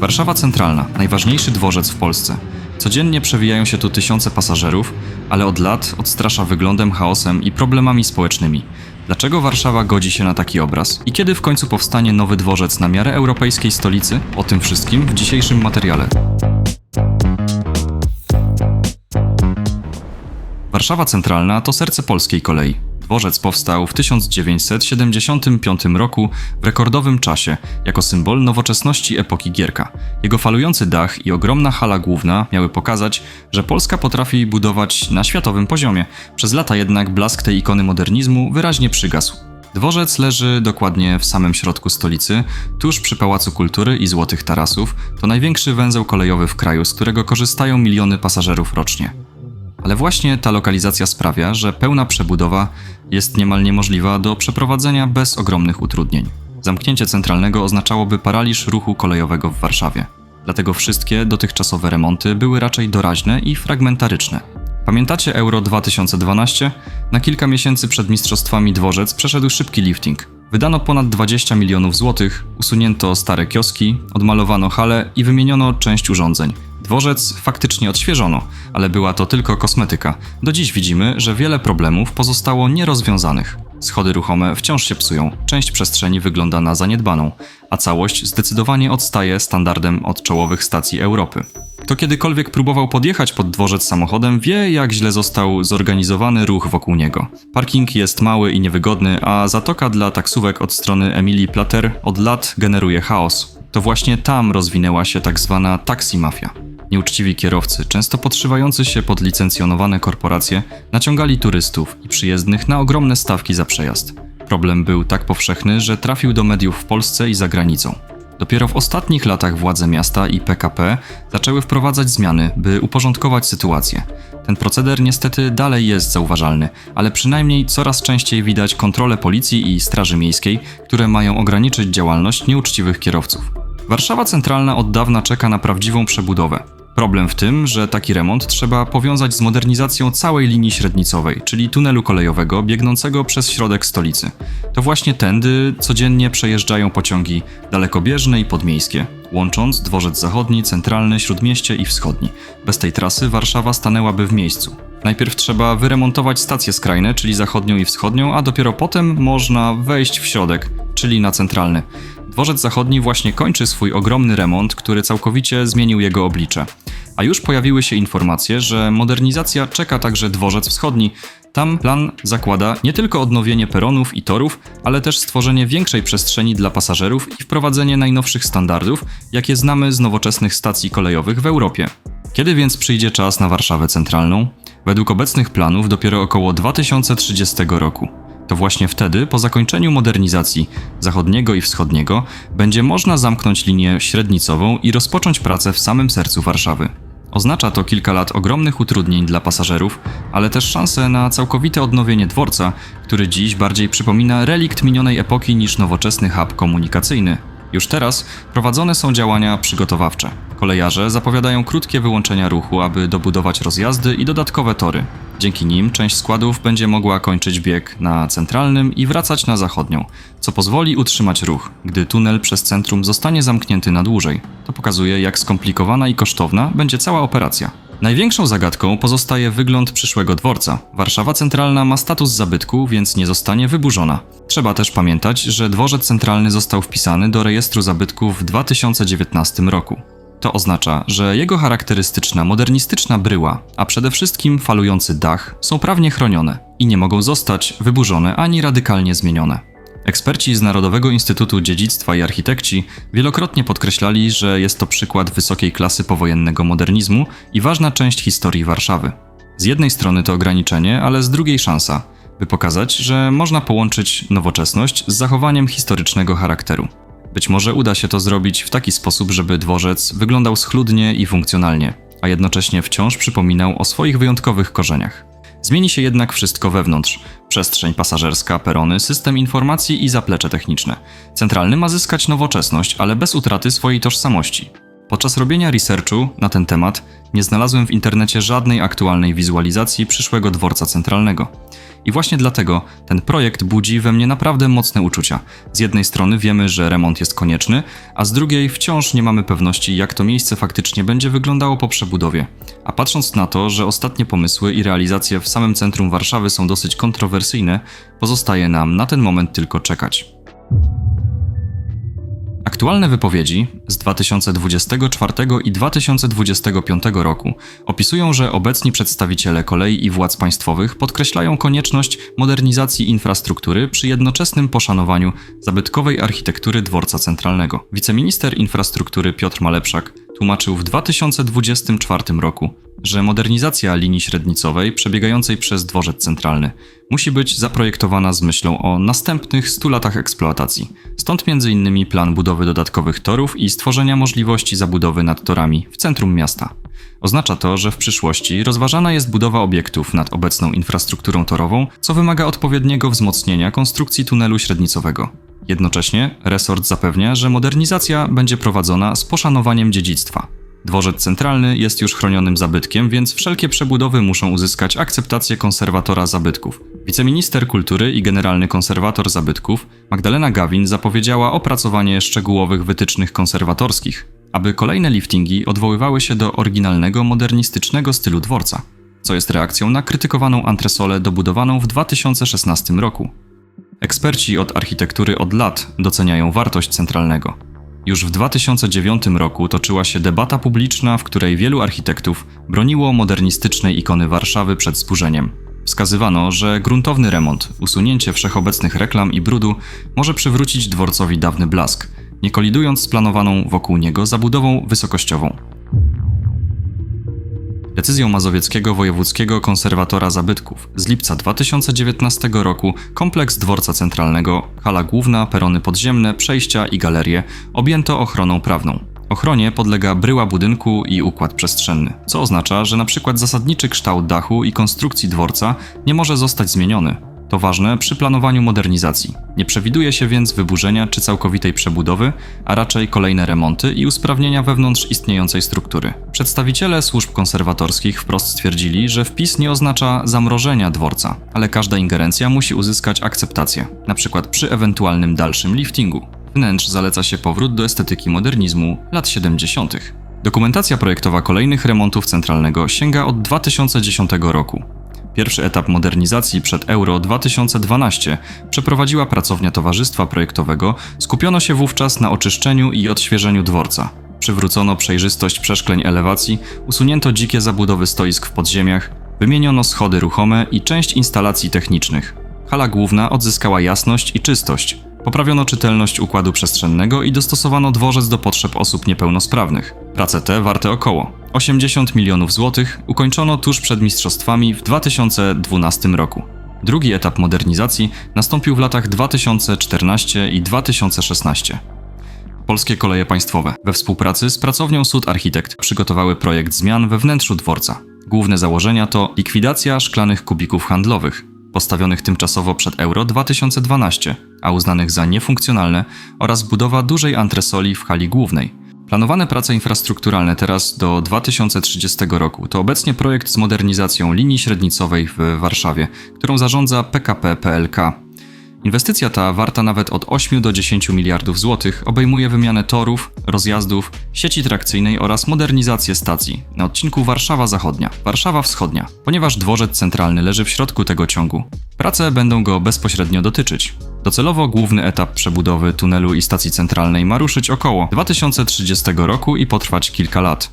Warszawa Centralna, najważniejszy dworzec w Polsce. Codziennie przewijają się tu tysiące pasażerów, ale od lat odstrasza wyglądem, chaosem i problemami społecznymi. Dlaczego Warszawa godzi się na taki obraz? I kiedy w końcu powstanie nowy dworzec na miarę europejskiej stolicy? O tym wszystkim w dzisiejszym materiale. Warszawa Centralna to serce polskiej kolei. Dworzec powstał w 1975 roku w rekordowym czasie jako symbol nowoczesności epoki Gierka. Jego falujący dach i ogromna hala główna miały pokazać, że Polska potrafi budować na światowym poziomie. Przez lata jednak blask tej ikony modernizmu wyraźnie przygasł. Dworzec leży dokładnie w samym środku stolicy, tuż przy Pałacu Kultury i Złotych Tarasów. To największy węzeł kolejowy w kraju, z którego korzystają miliony pasażerów rocznie. Ale właśnie ta lokalizacja sprawia, że pełna przebudowa jest niemal niemożliwa do przeprowadzenia bez ogromnych utrudnień. Zamknięcie centralnego oznaczałoby paraliż ruchu kolejowego w Warszawie. Dlatego wszystkie dotychczasowe remonty były raczej doraźne i fragmentaryczne. Pamiętacie Euro 2012? Na kilka miesięcy przed mistrzostwami dworzec przeszedł szybki lifting. Wydano ponad 20 milionów złotych, usunięto stare kioski, odmalowano hale i wymieniono część urządzeń. Dworzec faktycznie odświeżono, ale była to tylko kosmetyka. Do dziś widzimy, że wiele problemów pozostało nierozwiązanych. Schody ruchome wciąż się psują, część przestrzeni wygląda na zaniedbaną, a całość zdecydowanie odstaje standardem od czołowych stacji Europy. Kto kiedykolwiek próbował podjechać pod dworzec samochodem, wie jak źle został zorganizowany ruch wokół niego. Parking jest mały i niewygodny, a zatoka dla taksówek od strony Emilii Plater od lat generuje chaos. To właśnie tam rozwinęła się tak zwana taksi mafia. Nieuczciwi kierowcy, często podszywający się pod licencjonowane korporacje, naciągali turystów i przyjezdnych na ogromne stawki za przejazd. Problem był tak powszechny, że trafił do mediów w Polsce i za granicą. Dopiero w ostatnich latach władze miasta i PKP zaczęły wprowadzać zmiany, by uporządkować sytuację. Ten proceder niestety dalej jest zauważalny, ale przynajmniej coraz częściej widać kontrolę policji i Straży Miejskiej, które mają ograniczyć działalność nieuczciwych kierowców. Warszawa Centralna od dawna czeka na prawdziwą przebudowę. Problem w tym, że taki remont trzeba powiązać z modernizacją całej linii średnicowej, czyli tunelu kolejowego biegnącego przez środek stolicy. To właśnie tędy codziennie przejeżdżają pociągi dalekobieżne i podmiejskie, łącząc dworzec zachodni, centralny, śródmieście i wschodni. Bez tej trasy Warszawa stanęłaby w miejscu. Najpierw trzeba wyremontować stacje skrajne, czyli zachodnią i wschodnią, a dopiero potem można wejść w środek, czyli na centralny. Dworzec Zachodni właśnie kończy swój ogromny remont, który całkowicie zmienił jego oblicze. A już pojawiły się informacje, że modernizacja czeka także Dworzec Wschodni. Tam plan zakłada nie tylko odnowienie peronów i torów, ale też stworzenie większej przestrzeni dla pasażerów i wprowadzenie najnowszych standardów, jakie znamy z nowoczesnych stacji kolejowych w Europie. Kiedy więc przyjdzie czas na Warszawę Centralną? Według obecnych planów dopiero około 2030 roku. To właśnie wtedy, po zakończeniu modernizacji zachodniego i wschodniego, będzie można zamknąć linię średnicową i rozpocząć pracę w samym sercu Warszawy. Oznacza to kilka lat ogromnych utrudnień dla pasażerów, ale też szansę na całkowite odnowienie dworca, który dziś bardziej przypomina relikt minionej epoki niż nowoczesny hub komunikacyjny. Już teraz prowadzone są działania przygotowawcze. Kolejarze zapowiadają krótkie wyłączenia ruchu, aby dobudować rozjazdy i dodatkowe tory. Dzięki nim część składów będzie mogła kończyć bieg na centralnym i wracać na zachodnią, co pozwoli utrzymać ruch, gdy tunel przez centrum zostanie zamknięty na dłużej. To pokazuje, jak skomplikowana i kosztowna będzie cała operacja. Największą zagadką pozostaje wygląd przyszłego dworca. Warszawa Centralna ma status zabytku, więc nie zostanie wyburzona. Trzeba też pamiętać, że dworzec centralny został wpisany do rejestru zabytków w 2019 roku. To oznacza, że jego charakterystyczna, modernistyczna bryła, a przede wszystkim falujący dach są prawnie chronione i nie mogą zostać wyburzone ani radykalnie zmienione. Eksperci z Narodowego Instytutu Dziedzictwa i Architekci wielokrotnie podkreślali, że jest to przykład wysokiej klasy powojennego modernizmu i ważna część historii Warszawy. Z jednej strony to ograniczenie, ale z drugiej szansa, by pokazać, że można połączyć nowoczesność z zachowaniem historycznego charakteru. Być może uda się to zrobić w taki sposób, żeby dworzec wyglądał schludnie i funkcjonalnie, a jednocześnie wciąż przypominał o swoich wyjątkowych korzeniach. Zmieni się jednak wszystko wewnątrz. Przestrzeń pasażerska, perony, system informacji i zaplecze techniczne. Centralny ma zyskać nowoczesność, ale bez utraty swojej tożsamości. Podczas robienia researchu na ten temat nie znalazłem w internecie żadnej aktualnej wizualizacji przyszłego dworca centralnego. I właśnie dlatego ten projekt budzi we mnie naprawdę mocne uczucia. Z jednej strony wiemy, że remont jest konieczny, a z drugiej wciąż nie mamy pewności, jak to miejsce faktycznie będzie wyglądało po przebudowie. A patrząc na to, że ostatnie pomysły i realizacje w samym centrum Warszawy są dosyć kontrowersyjne, pozostaje nam na ten moment tylko czekać. Aktualne wypowiedzi z 2024 i 2025 roku opisują, że obecni przedstawiciele kolei i władz państwowych podkreślają konieczność modernizacji infrastruktury przy jednoczesnym poszanowaniu zabytkowej architektury dworca centralnego. Wiceminister infrastruktury Piotr Malepszak tłumaczył w 2024 roku, że modernizacja linii średnicowej przebiegającej przez dworzec centralny musi być zaprojektowana z myślą o następnych 100 latach eksploatacji. Stąd m.in. plan budowy dodatkowych torów i stworzenia możliwości zabudowy nad torami w centrum miasta. Oznacza to, że w przyszłości rozważana jest budowa obiektów nad obecną infrastrukturą torową, co wymaga odpowiedniego wzmocnienia konstrukcji tunelu średnicowego. Jednocześnie resort zapewnia, że modernizacja będzie prowadzona z poszanowaniem dziedzictwa. Dworzec centralny jest już chronionym zabytkiem, więc wszelkie przebudowy muszą uzyskać akceptację konserwatora zabytków. Wiceminister kultury i generalny konserwator zabytków Magdalena Gawin zapowiedziała opracowanie szczegółowych wytycznych konserwatorskich, aby kolejne liftingi odwoływały się do oryginalnego, modernistycznego stylu dworca, co jest reakcją na krytykowaną antresolę dobudowaną w 2016 roku. Eksperci od architektury od lat doceniają wartość centralnego. Już w 2009 roku toczyła się debata publiczna, w której wielu architektów broniło modernistycznej ikony Warszawy przed zburzeniem. Wskazywano, że gruntowny remont, usunięcie wszechobecnych reklam i brudu może przywrócić dworcowi dawny blask, nie kolidując z planowaną wokół niego zabudową wysokościową. Decyzją Mazowieckiego Wojewódzkiego Konserwatora Zabytków z lipca 2019 roku kompleks dworca centralnego, hala główna, perony podziemne, przejścia i galerie objęto ochroną prawną. Ochronie podlega bryła budynku i układ przestrzenny, co oznacza, że przykład zasadniczy kształt dachu i konstrukcji dworca nie może zostać zmieniony, to ważne przy planowaniu modernizacji. Nie przewiduje się więc wyburzenia czy całkowitej przebudowy, a raczej kolejne remonty i usprawnienia wewnątrz istniejącej struktury. Przedstawiciele służb konserwatorskich wprost stwierdzili, że wpis nie oznacza zamrożenia dworca, ale każda ingerencja musi uzyskać akceptację, np. przy ewentualnym dalszym liftingu. Wnętrz zaleca się powrót do estetyki modernizmu lat 70. Dokumentacja projektowa kolejnych remontów centralnego sięga od 2010 roku. Pierwszy etap modernizacji przed Euro 2012 przeprowadziła pracownia Towarzystwa Projektowego. Skupiono się wówczas na oczyszczeniu i odświeżeniu dworca. Przywrócono przejrzystość przeszkleń elewacji, usunięto dzikie zabudowy stoisk w podziemiach, wymieniono schody ruchome i część instalacji technicznych. Hala główna odzyskała jasność i czystość. Poprawiono czytelność układu przestrzennego i dostosowano dworzec do potrzeb osób niepełnosprawnych. Prace te warte około 80 milionów złotych ukończono tuż przed mistrzostwami w 2012 roku. Drugi etap modernizacji nastąpił w latach 2014 i 2016. Polskie Koleje Państwowe we współpracy z pracownią Sud Architekt przygotowały projekt zmian we wnętrzu dworca. Główne założenia to likwidacja szklanych kubików handlowych, postawionych tymczasowo przed Euro 2012, a uznanych za niefunkcjonalne, oraz budowa dużej antresoli w hali głównej. Planowane prace infrastrukturalne teraz do 2030 roku to obecnie projekt z modernizacją linii średnicowej w Warszawie, którą zarządza PKP PLK. Inwestycja ta, warta nawet od 8 do 10 miliardów złotych, obejmuje wymianę torów, rozjazdów, sieci trakcyjnej oraz modernizację stacji na odcinku Warszawa Zachodnia, Warszawa Wschodnia, ponieważ dworzec centralny leży w środku tego ciągu. Prace będą go bezpośrednio dotyczyć. Docelowo główny etap przebudowy tunelu i stacji centralnej ma ruszyć około 2030 roku i potrwać kilka lat.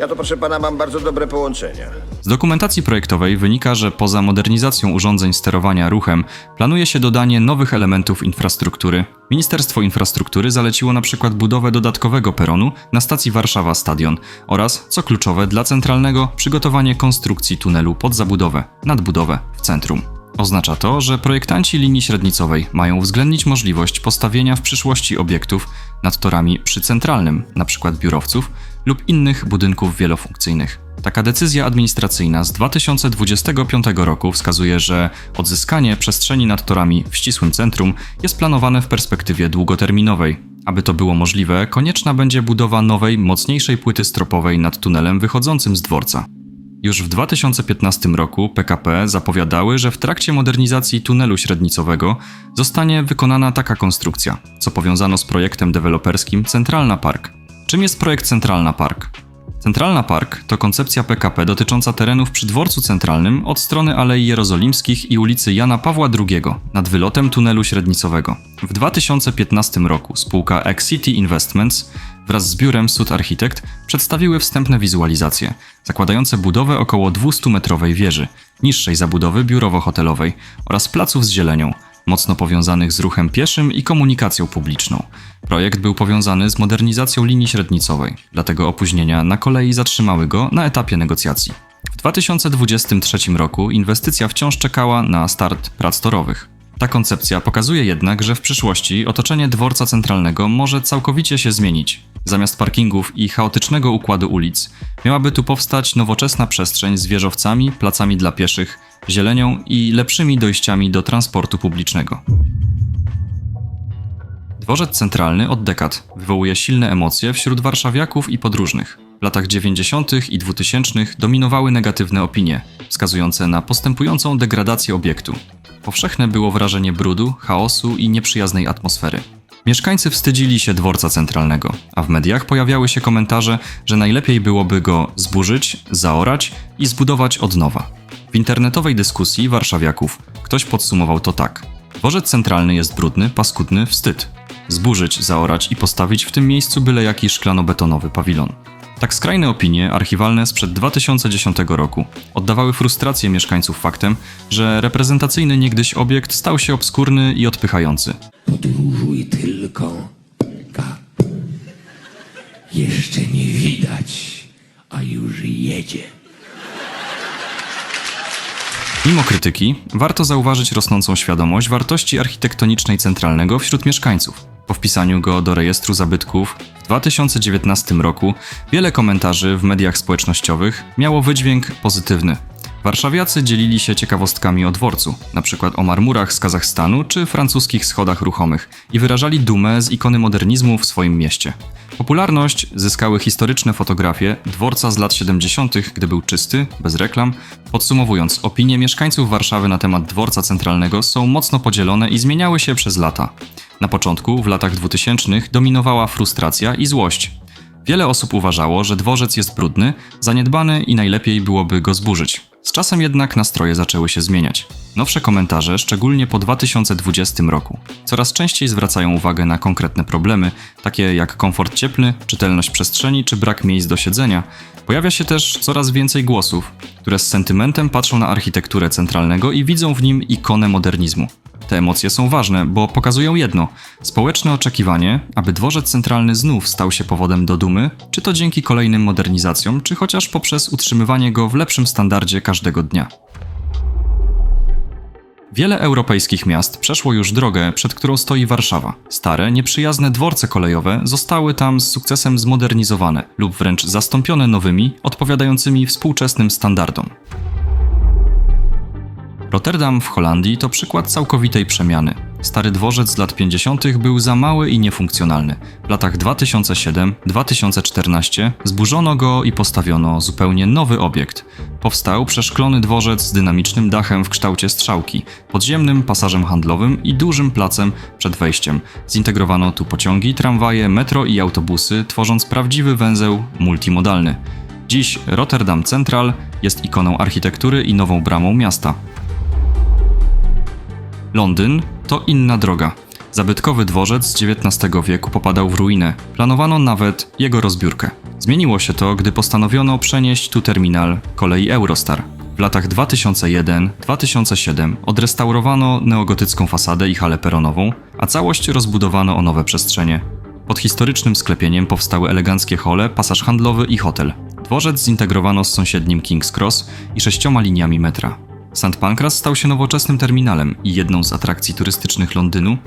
Ja to proszę pana mam bardzo dobre połączenia. Z dokumentacji projektowej wynika, że poza modernizacją urządzeń sterowania ruchem planuje się dodanie nowych elementów infrastruktury. Ministerstwo Infrastruktury zaleciło na przykład budowę dodatkowego peronu na stacji Warszawa Stadion oraz, co kluczowe dla centralnego, przygotowanie konstrukcji tunelu pod zabudowę, nadbudowę w centrum. Oznacza to, że projektanci linii średnicowej mają uwzględnić możliwość postawienia w przyszłości obiektów nad torami przy centralnym, np. biurowców lub innych budynków wielofunkcyjnych. Taka decyzja administracyjna z 2025 roku wskazuje, że odzyskanie przestrzeni nad torami w ścisłym centrum jest planowane w perspektywie długoterminowej. Aby to było możliwe, konieczna będzie budowa nowej, mocniejszej płyty stropowej nad tunelem wychodzącym z dworca. Już w 2015 roku PKP zapowiadały, że w trakcie modernizacji tunelu średnicowego zostanie wykonana taka konstrukcja, co powiązano z projektem deweloperskim Centralna Park. Czym jest projekt Centralna Park? Centralna Park to koncepcja PKP dotycząca terenów przy dworcu centralnym od strony Alei Jerozolimskich i ulicy Jana Pawła II nad wylotem tunelu średnicowego. W 2015 roku spółka Excity Investments wraz z biurem Sud Architekt przedstawiły wstępne wizualizacje, zakładające budowę około 200-metrowej wieży, niższej zabudowy biurowo-hotelowej oraz placów z zielenią, mocno powiązanych z ruchem pieszym i komunikacją publiczną. Projekt był powiązany z modernizacją linii średnicowej, dlatego opóźnienia na kolei zatrzymały go na etapie negocjacji. W 2023 roku inwestycja wciąż czekała na start prac torowych. Ta koncepcja pokazuje jednak, że w przyszłości otoczenie dworca centralnego może całkowicie się zmienić. Zamiast parkingów i chaotycznego układu ulic, miałaby tu powstać nowoczesna przestrzeń z wieżowcami, placami dla pieszych, zielenią i lepszymi dojściami do transportu publicznego. Dworzec centralny od dekad wywołuje silne emocje wśród warszawiaków i podróżnych. W latach 90. i 2000 dominowały negatywne opinie, wskazujące na postępującą degradację obiektu. Powszechne było wrażenie brudu, chaosu i nieprzyjaznej atmosfery. Mieszkańcy wstydzili się dworca centralnego, a w mediach pojawiały się komentarze, że najlepiej byłoby go zburzyć, zaorać i zbudować od nowa. W internetowej dyskusji warszawiaków ktoś podsumował to tak. Dworzec centralny jest brudny, paskudny, wstyd. Zburzyć, zaorać i postawić w tym miejscu byle jaki szklano-betonowy pawilon. Tak skrajne opinie archiwalne sprzed 2010 roku oddawały frustrację mieszkańców faktem, że reprezentacyjny niegdyś obiekt stał się obskurny i odpychający. Podróżuj tylko. Kap. Jeszcze nie widać, a już jedzie. Mimo krytyki, warto zauważyć rosnącą świadomość wartości architektonicznej centralnego wśród mieszkańców. Po wpisaniu go do rejestru zabytków w 2019 roku wiele komentarzy w mediach społecznościowych miało wydźwięk pozytywny. Warszawiacy dzielili się ciekawostkami o dworcu, np. o marmurach z Kazachstanu czy francuskich schodach ruchomych i wyrażali dumę z ikony modernizmu w swoim mieście. Popularność zyskały historyczne fotografie dworca z lat 70., gdy był czysty, bez reklam. Podsumowując, opinie mieszkańców Warszawy na temat dworca centralnego są mocno podzielone i zmieniały się przez lata. Na początku, w latach 2000, dominowała frustracja i złość. Wiele osób uważało, że dworzec jest brudny, zaniedbany i najlepiej byłoby go zburzyć. Z czasem jednak nastroje zaczęły się zmieniać. Nowsze komentarze, szczególnie po 2020 roku, coraz częściej zwracają uwagę na konkretne problemy, takie jak komfort cieplny, czytelność przestrzeni czy brak miejsc do siedzenia. Pojawia się też coraz więcej głosów, które z sentymentem patrzą na architekturę centralnego i widzą w nim ikonę modernizmu. Te emocje są ważne, bo pokazują jedno: społeczne oczekiwanie, aby dworzec centralny znów stał się powodem do dumy, czy to dzięki kolejnym modernizacjom, czy chociaż poprzez utrzymywanie go w lepszym standardzie każdego dnia. Wiele europejskich miast przeszło już drogę, przed którą stoi Warszawa. Stare, nieprzyjazne dworce kolejowe zostały tam z sukcesem zmodernizowane lub wręcz zastąpione nowymi, odpowiadającymi współczesnym standardom. Rotterdam w Holandii to przykład całkowitej przemiany. Stary dworzec z lat 50. był za mały i niefunkcjonalny. W latach 2007-2014 zburzono go i postawiono zupełnie nowy obiekt. Powstał przeszklony dworzec z dynamicznym dachem w kształcie strzałki, podziemnym pasażem handlowym i dużym placem przed wejściem. Zintegrowano tu pociągi, tramwaje, metro i autobusy, tworząc prawdziwy węzeł multimodalny. Dziś Rotterdam Central jest ikoną architektury i nową bramą miasta. Londyn to inna droga. Zabytkowy dworzec z XIX wieku popadał w ruinę. Planowano nawet jego rozbiórkę. Zmieniło się to, gdy postanowiono przenieść tu terminal kolei Eurostar. W latach 2001-2007 odrestaurowano neogotycką fasadę i halę peronową, a całość rozbudowano o nowe przestrzenie. Pod historycznym sklepieniem powstały eleganckie hole, pasaż handlowy i hotel. Dworzec zintegrowano z sąsiednim King's Cross i sześcioma liniami metra. St. Pancras stał się nowoczesnym terminalem i jedną z atrakcji turystycznych Londynu.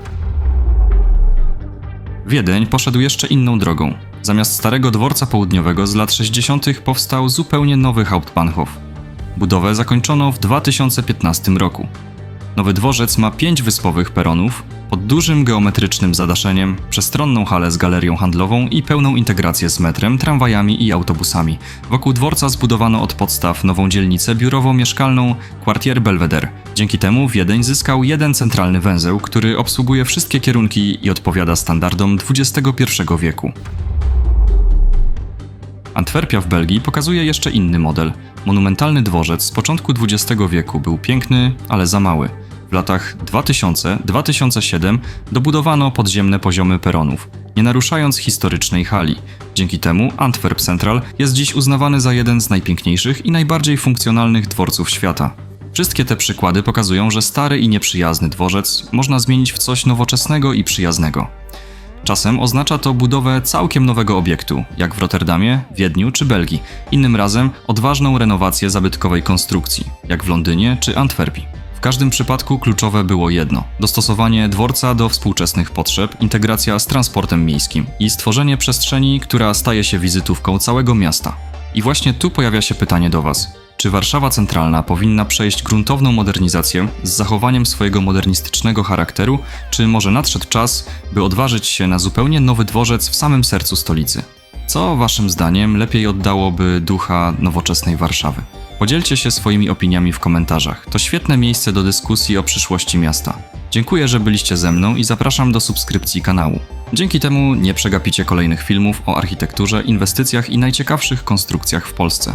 Wiedeń poszedł jeszcze inną drogą. Zamiast starego dworca południowego z lat 60. powstał zupełnie nowy Hauptbahnhof. Budowę zakończono w 2015 roku. Nowy dworzec ma pięć wyspowych peronów, Pod dużym geometrycznym zadaszeniem, przestronną halę z galerią handlową i pełną integrację z metrem, tramwajami i autobusami. Wokół dworca zbudowano od podstaw nową dzielnicę biurowo-mieszkalną Quartier Belvedere. Dzięki temu Wiedeń zyskał jeden centralny węzeł, który obsługuje wszystkie kierunki i odpowiada standardom XXI wieku. Antwerpia w Belgii pokazuje jeszcze inny model. Monumentalny dworzec z początku XX wieku był piękny, ale za mały. W latach 2000-2007 dobudowano podziemne poziomy peronów, nie naruszając historycznej hali. Dzięki temu Antwerp Central jest dziś uznawany za jeden z najpiękniejszych i najbardziej funkcjonalnych dworców świata. Wszystkie te przykłady pokazują, że stary i nieprzyjazny dworzec można zmienić w coś nowoczesnego i przyjaznego. Czasem oznacza to budowę całkiem nowego obiektu, jak w Rotterdamie, Wiedniu czy Belgii. Innym razem odważną renowację zabytkowej konstrukcji, jak w Londynie czy Antwerpii. Każdym przypadku kluczowe było jedno: dostosowanie dworca do współczesnych potrzeb, integracja z transportem miejskim i stworzenie przestrzeni, która staje się wizytówką całego miasta. I właśnie tu pojawia się pytanie do Was. Czy Warszawa Centralna powinna przejść gruntowną modernizację z zachowaniem swojego modernistycznego charakteru, czy może nadszedł czas, by odważyć się na zupełnie nowy dworzec w samym sercu stolicy? Co Waszym zdaniem lepiej oddałoby ducha nowoczesnej Warszawy? Podzielcie się swoimi opiniami w komentarzach. To świetne miejsce do dyskusji o przyszłości miasta. Dziękuję, że byliście ze mną i zapraszam do subskrypcji kanału. Dzięki temu nie przegapicie kolejnych filmów o architekturze, inwestycjach i najciekawszych konstrukcjach w Polsce.